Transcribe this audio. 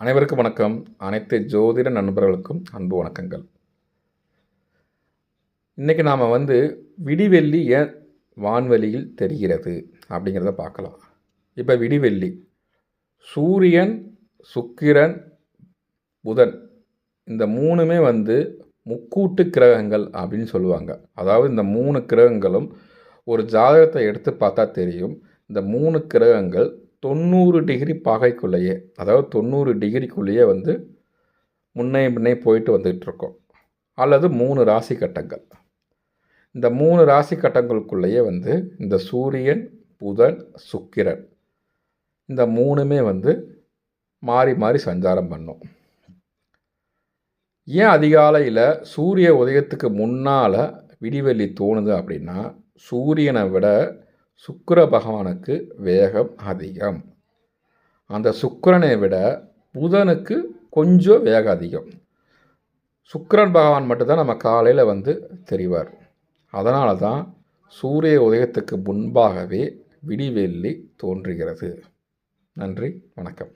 அனைவருக்கும் வணக்கம். அனைத்து ஜோதிட நண்பர்களுக்கும் அன்பு வணக்கங்கள். இன்றைக்கி நாம் வந்து விடிவெள்ளி ஏன் வான்வெளியில் தெரிகிறது அப்படிங்கிறத பார்க்கலாம். இப்போ விடிவெள்ளி. சூரியன் சுக்கிரன் புதன் இந்த மூணுமே வந்து முக்கூட்டு கிரகங்கள் அப்படின்னு சொல்லுவாங்க. அதாவது இந்த மூணு கிரகங்களும் ஒரு ஜாதகத்தை எடுத்து பார்த்தா தெரியும். இந்த மூணு கிரகங்கள் தொண்ணூறு டிகிரி பாகைக்குள்ளேயே அதாவது தொண்ணூறு டிகிரிக்குள்ளேயே வந்து முன்னே முன்னே போயிட்டு வந்துக்கிட்டு இருக்கோம் அல்லது மூணு ராசி கட்டங்கள். இந்த மூணு ராசி கட்டங்களுக்குள்ளேயே வந்து இந்த சூரியன் புதன் சுக்கிரன் இந்த மூணுமே வந்து மாறி மாறி சஞ்சாரம் பண்ணும். ஏன் அதிகாலையில் சூரிய உதயத்துக்கு முன்னால் விடிவெள்ளி தோணுது அப்படின்னா சூரியனை விட சுக்கர பகவானுக்கு வேகம் அதிகம். அந்த சுக்கிரனை விட புதனுக்கு கொஞ்சம் வேகம் அதிகம். சுக்கிரன் பகவான் மட்டும்தான் நம்ம காலையில் வந்து தெரிவார். அதனால தான் சூரிய உதயத்துக்கு முன்பாகவே விடிவெள்ளி தோன்றுகிறது. நன்றி வணக்கம்.